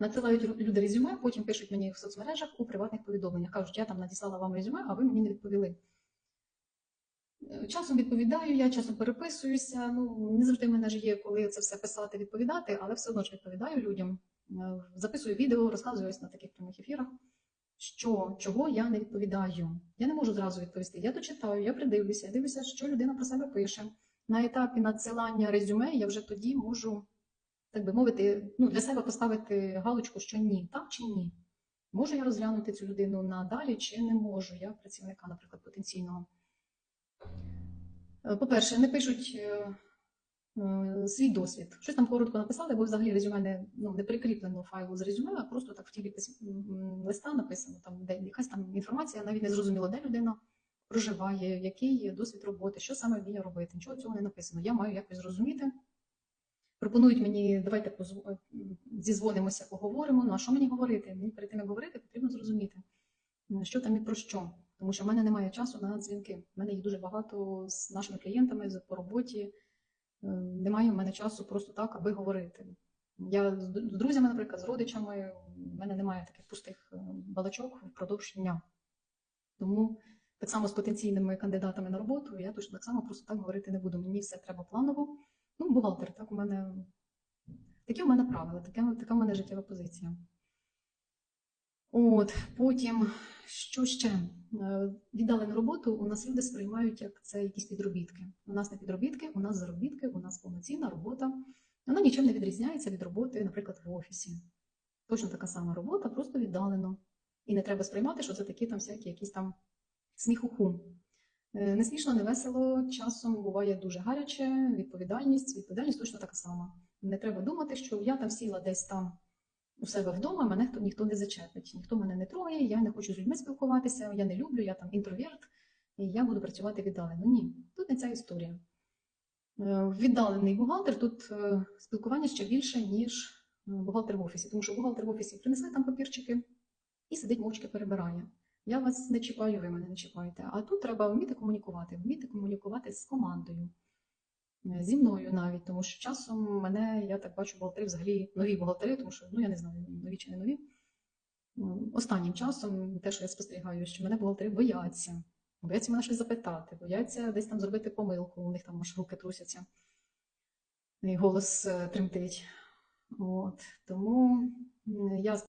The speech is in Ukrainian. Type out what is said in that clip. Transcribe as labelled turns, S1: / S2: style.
S1: Надсилають люди резюме, потім пишуть мені в соцмережах у приватних повідомленнях. Кажуть, я там надіслала вам резюме, а ви мені не відповіли. Е, Часом відповідаю, я часом переписуюся. Ну не завжди в мене ж є, коли це все писати, відповідати, але все одно ж відповідаю людям. Е, Записую відео, розказую на таких прямих ефірах, що чого я не відповідаю. Я не можу зразу відповісти. Я дочитаю, я придивлюся, я дивлюся, що людина про себе пише. На етапі надсилання резюме я вже тоді можу, так би мовити, ну для себе поставити галочку, що ні, так чи ні. Можу я розглянути цю людину надалі, чи не можу я працівника, наприклад, потенційного. Е, По-перше, не пишуть е, е, свій досвід. Щось там коротко написали, бо взагалі резюме не, ну, не прикріплено файлу з резюме, а просто так в тілі листа написано, там де якась там інформація, навіть не зрозуміло, де людина проживає, який досвід роботи, що саме вміє робити. Нічого цього не написано. Я маю якось зрозуміти. Пропонують мені, давайте е, зізвонимося, поговоримо. Ну а що мені говорити? Мені перед тим, як говорити, потрібно зрозуміти, що там і про що. Тому що в мене немає часу на дзвінки. У мене їх дуже багато з нашими клієнтами по роботі. Е, Немає в мене часу просто так, аби говорити. Я з друзями, наприклад, з родичами, в мене немає таких пустих е, балачок впродовж дня. Тому так само з потенційними кандидатами на роботу я точно так само просто так говорити не буду. Мені все треба планово. Ну, бухгалтер, так у мене такі у мене правила, така, така у мене життєва позиція. От, потім, що ще? Е, Віддалену роботу у нас люди сприймають як це якісь підробітки. У нас не підробітки, у нас заробітки, у нас повноцінна робота. Вона нічим не відрізняється від роботи, наприклад, в офісі. Точно така сама робота, просто віддалено. І не треба сприймати, що це такі там всякі якісь там сміхуху. Не смішно, не весело, часом буває дуже гаряче, відповідальність, відповідальність точно така сама. Не треба думати, що я там сіла десь там у себе вдома, мене хто ніхто не зачепить, ніхто мене не трогає, я не хочу з людьми спілкуватися, я не люблю, я там інтроверт, і я буду працювати віддалено. Ні, тут не ця історія. Е, Віддалений бухгалтер тут е, спілкування ще більше, ніж е, бухгалтер в офісі, тому що бухгалтер в офісі принесли там папірчики і сидить мовчки перебирає. Я вас не чіпаю, ви мене не чіпаєте. А тут треба вміти комунікувати, вміти комунікувати з командою, е, зі мною навіть, тому що часом мене, я так бачу, бухгалтери взагалі нові бухгалтери, тому що ну я не знаю, нові чи не нові. Останнім часом, те, що я спостерігаю, що мене бухгалтери бояться, бояться мене щось запитати, бояться десь там зробити помилку, у них там аж руки трусяться, і голос е, тремтить. От, тому я